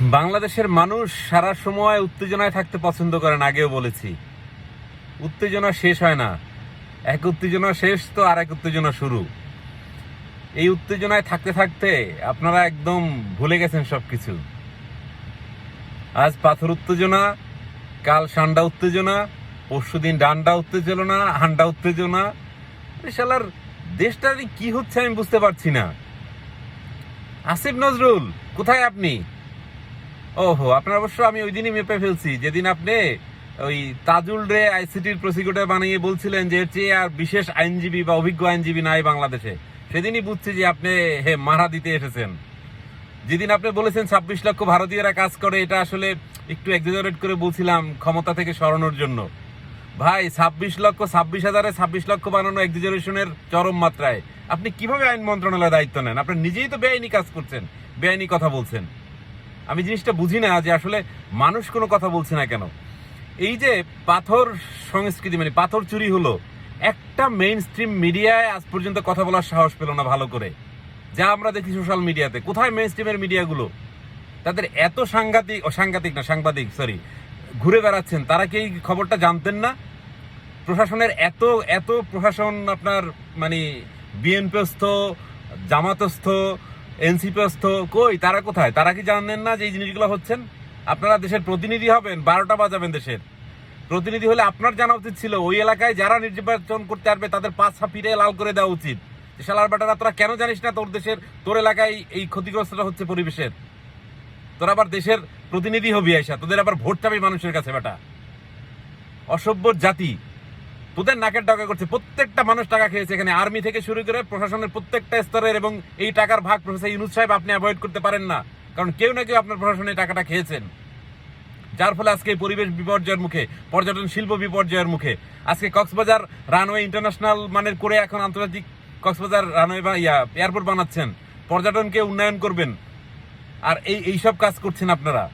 বাংলাদেশের মানুষ সারা সময় উত্তেজনায় থাকতে পছন্দ করেন, আগেও বলেছি। উত্তেজনা শেষ হয় না। এক উত্তেজনা শেষ তো আর এক উত্তেজনা শুরু। এই উত্তেজনায় থাকতে থাকতে আপনারা একদম ভুলে গেছেন সব কিছু আজ পাথর উত্তেজনা, কাল সান্ডা উত্তেজনা, পরশু দিন ডান্ডা উত্তেজনা, হান্ডা উত্তেজনা। এ শালার দেশটা কি হচ্ছে আমি বুঝতে পারছি না। আসিফ নজরুল, কোথায় আপনি? ওহো, আপনার অবশ্য আমি ওই দিনই মেপে ফেলছি। যেদিন আপনি ওই তাজুল রে আইসিটির প্রসিকিউটর বানিয়ে বলছিলেন যে এর চেয়ে আর বিশেষ আইনজীবী বা অভিজ্ঞ আইনজীবী নাই বাংলাদেশে। সেদিনই বুঝছি যে আপনি, হে, মারা দিতে এসেছেন। যেদিন আপনি বলেছেন ছাব্বিশ লক্ষ ভারতীয়রা কাজ করে, এটা আসলে একটু এক্সাজারেট করে বলছিলাম ক্ষমতা থেকে সরানোর জন্য। ভাই, ছাব্বিশ লক্ষ, ছাব্বিশ হাজারে ছাব্বিশ লক্ষ বানানো এক্সাজারেশনের চরম মাত্রায়। আপনি কীভাবে আইন মন্ত্রণালয়ের দায়িত্ব নেন? আপনি নিজেই তো বেআইনি কাজ করছেন, বেআইনি কথা বলছেন। আমি জিনিসটা বুঝি না যে আসলে মানুষ কোনো কথা বলছে না কেন। এই যে পাথর সংস্কৃতি মানে পাথর চুরি হলো, একটা মেইন স্ট্রিম মিডিয়ায় আজ পর্যন্ত কথা বলার সাহস পেল না ভালো করে। যা আমরা দেখি সোশ্যাল মিডিয়াতে কোথায় মেইন স্ট্রিমের মিডিয়াগুলো তাদের এত সাংঘাতিক সাংঘাতিক না, সাংবাদিক সরি ঘুরে বেড়াচ্ছেন, তারা কি এই খবরটা জানতেন না? প্রশাসনের এত এত প্রশাসন আপনার মানে বিএনপিস্থ, জামাতস্থ এনসিপিস্থ কই, তারা কোথায়? তারা কি জানেন না যে এই জিনিসগুলো হচ্ছেন? আপনারা দেশের প্রতিনিধি হবেন, বারোটা বাজাবেন দেশের। প্রতিনিধি হলে আপনার জানা উচিত ছিল, ওই এলাকায় যারা নির্বাচন করতে আসবে, তাদের পাঁচ ছাপিরে লাল করে দেওয়া উচিত। শালার বেটারা, তোরা কেন জানিস না তোর দেশের, তোর এলাকায় এই ক্ষতিগ্রস্তটা হচ্ছে পরিবেশের? তোরা আবার দেশের প্রতিনিধি হবি আইসা, তোদের আবার ভোট চাবি মানুষের কাছে, বেটা। অসভ্য জাতি। তোদের নাকের টাকা করছে। প্রত্যেকটা মানুষ টাকা খেয়েছে এখানে। আর্মি থেকে শুরু করে প্রশাসনের প্রত্যেকটা স্তরের এবং এই টাকার ভাগ প্রফেসর ইউনুস সাহেব আপনি অ্যাভয়েড করতে পারেন না। কারণ কেউ না কেউ আপনার প্রশাসনে টাকাটা খেয়েছেন। যার ফলে আজকে পরিবেশ বিপর্যয়ের মুখে, পর্যটন শিল্প বিপর্যয়ের মুখে। আজকে কক্সবাজার রানওয়ে ইন্টারন্যাশনাল মানের করে এখন আন্তর্জাতিক কক্সবাজার রানওয়ে বা ইয়া, এয়ারপোর্ট বানাচ্ছেন। পর্যটনকে উন্নয়ন করবেন। আর এই, এইসব কাজ করছেন আপনারা।